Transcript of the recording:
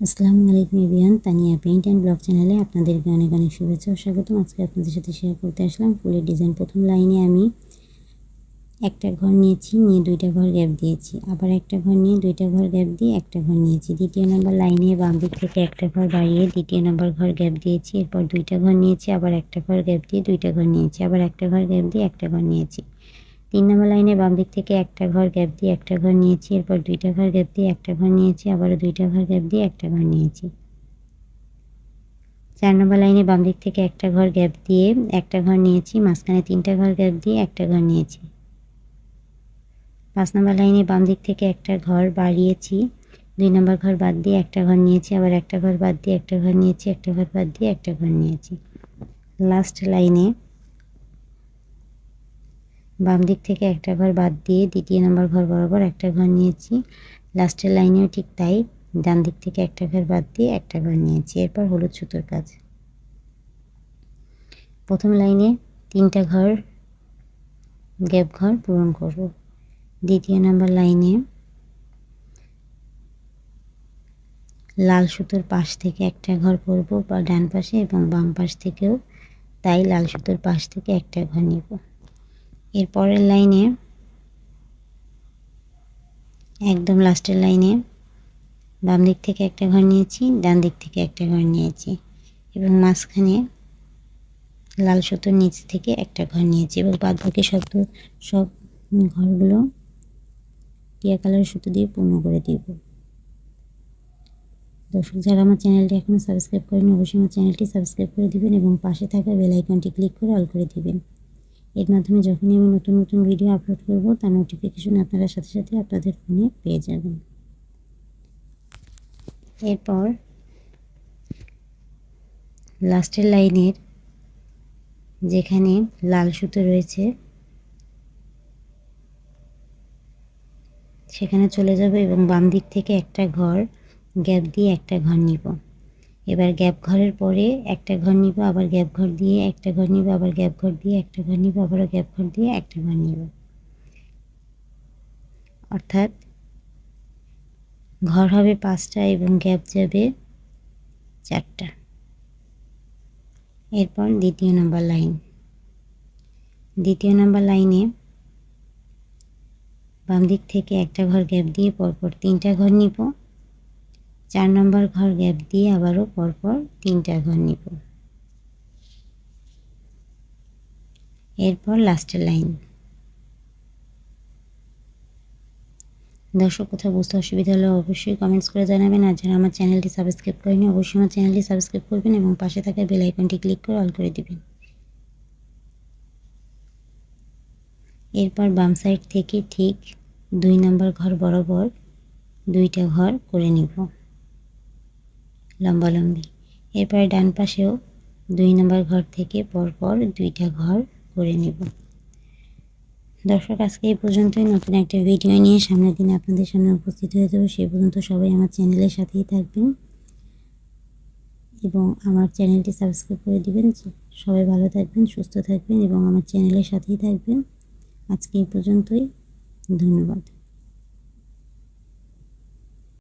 আসসালামু আলাইকুম এভিয়ান তানিয়া পেইন্ট অ্যান্ড ব্লগ চ্যানেলে আপনাদেরকে অনেক অনেক শুভেচ্ছা ও স্বাগতম। আজকে আপনাদের সাথে শেয়ার করতে আসলাম ফুলের ডিজাইন প্রথম লাইনে আমি একটা ঘর নিয়েছি, নিয়ে দুইটা ঘর গ্যাপ দিয়েছি। আবার একটা ঘর নিয়ে দুইটা ঘর গ্যাপ দিয়ে একটা ঘর নিয়েছি। দ্বিতীয় নম্বর লাইনে বাম দিক থেকে একটা ঘর বাড়িয়ে দ্বিতীয় নম্বর ঘর গ্যাপ দিয়েছি। এরপর দুইটা ঘর নিয়েছি, আবার একটা ঘর গ্যাপ দিয়ে দুইটা ঘর নিয়েছি, আবার একটা ঘর গ্যাপ দিয়ে একটা ঘর নিয়েছি। তিন নম্বর লাইনে বাম দিক থেকে একটা ঘর গ্যাপ দিয়ে একটা ঘর নিয়েছি এরপর দুইটা ঘর গ্যাপ দিয়ে একটা ঘর নিয়েছি আবারও দুইটা ঘর গ্যাপ দিয়ে একটা ঘর নিয়েছি চার নম্বর লাইনে বাম দিক থেকে একটা ঘর গ্যাপ দিয়ে একটা ঘর নিয়েছি মাঝখানে তিনটা ঘর গ্যাপ দিয়ে একটা ঘর নিয়েছি পাঁচ নম্বর লাইনে বাম দিক থেকে একটা ঘর বাড়িয়েছি দুই নম্বর ঘর বাদ দিয়ে একটা ঘর নিয়েছি আবার একটা ঘর বাদ দিয়ে একটা ঘর নিয়েছি একটা ঘর বাদ দিয়ে একটা ঘর নিয়েছি লাস্ট লাইনে বাম দিক থেকে একটা ঘর বাদ দিয়ে দ্বিতীয় নম্বর ঘর বরাবর একটা ঘর নিয়েছি। লাস্টের লাইনেও ঠিক তাই, ডান দিক থেকে একটা ঘর বাদ দিয়ে একটা ঘর নিয়েছি। এরপর হলুদ সুতোর কাজ। প্রথম লাইনে তিনটা ঘর, গ্যাপ ঘর পূরণ করব। দ্বিতীয় নম্বর লাইনে লাল সুতোর পাশ থেকে একটা ঘর করব বা ডান পাশে এবং বাম পাশ থেকেও। তাই লাল সুতোর পাশ থেকে একটা ঘর নিব। এর পরের লাইনে, একদম লাস্টের লাইনে, বাম দিক থেকে একটা ঘর নিয়েছি, ডান দিক থেকে একটা ঘর নিয়েছি এবং মাঝখানে লাল সুতোর নিচ থেকে একটা ঘর নিয়েছি এবং বাদ বাকি সব সব ঘরগুলো টিয়া কালার সুতো দিয়ে পূর্ণ করে দিব। দর্শক, যারা আমার চ্যানেলটি এখনও সাবস্ক্রাইব করেন অবশ্যই আমার চ্যানেলটি সাবস্ক্রাইব করে দিবেন এবং পাশে থাকা বেল আইকনটি ক্লিক করে অল করে দিবেন। এর মাধ্যমে যখনই আমি নতুন নতুন ভিডিও আপলোড করব, তার নোটিফিকেশন আপনারা সাথে সাথে আপনাদের ফোনে পেয়ে যাবেন। এরপর লাস্টের লাইনের যেখানে লাল সুতো রয়েছে, সেখানে চলে যাব এবং বাম দিক থেকে একটা ঘর গ্যাপ দিয়ে একটা ঘর নিব। এবার গ্যাপ ঘরের পরে একটা ঘর নিব, আবার গ্যাপ ঘর দিয়ে একটা ঘর নিব, আবার গ্যাপ ঘর দিয়ে একটা ঘর নিব, আবারও গ্যাপ ঘর দিয়ে একটা ঘর নিব। অর্থাৎ ঘর হবে পাঁচটা এবং গ্যাপ যাবে চারটা। এরপর দ্বিতীয় নম্বর লাইন। দ্বিতীয় নম্বর লাইনে বাম দিক থেকে একটা ঘর গ্যাপ দিয়ে পরপর তিনটা ঘর নিব চার নম্বর ঘর গ্যাপ দিয়ে আবারও পরপর তিনটা ঘর নিব। এরপর লাস্টের লাইন দর্শক, কোথাও বুঝতে অসুবিধা হলে অবশ্যই কমেন্টস করে জানাবেন। আর যারা আমার চ্যানেলটি সাবস্ক্রাইব করেনি অবশ্যই আমার চ্যানেলটি সাবস্ক্রাইব করবেন এবং পাশে থাকা বেল আইকনটি ক্লিক করে অল করে দিবেন। এরপর বাম সাইড থেকে ঠিক দুই নম্বর ঘর বরাবর দুইটা ঘর করে নিব। লম্বালম্বি। এরপরে ডান পাশেও দুই নম্বর ঘর থেকে পরপর দুইটা ঘর করে নেব। দর্শক, আজকে এই পর্যন্তই। নতুন একটা ভিডিও নিয়ে সামনের দিনে আপনাদের সামনে উপস্থিত হয়ে যাব। সেই পর্যন্ত সবাই আমার চ্যানেলের সাথেই থাকবেন এবং আমার চ্যানেলটি সাবস্ক্রাইব করে দিবেন। সবাই ভালো থাকবেন, সুস্থ থাকবেন এবং আমার চ্যানেলের সাথেই থাকবেন। আজকে এই পর্যন্তই। ধন্যবাদ।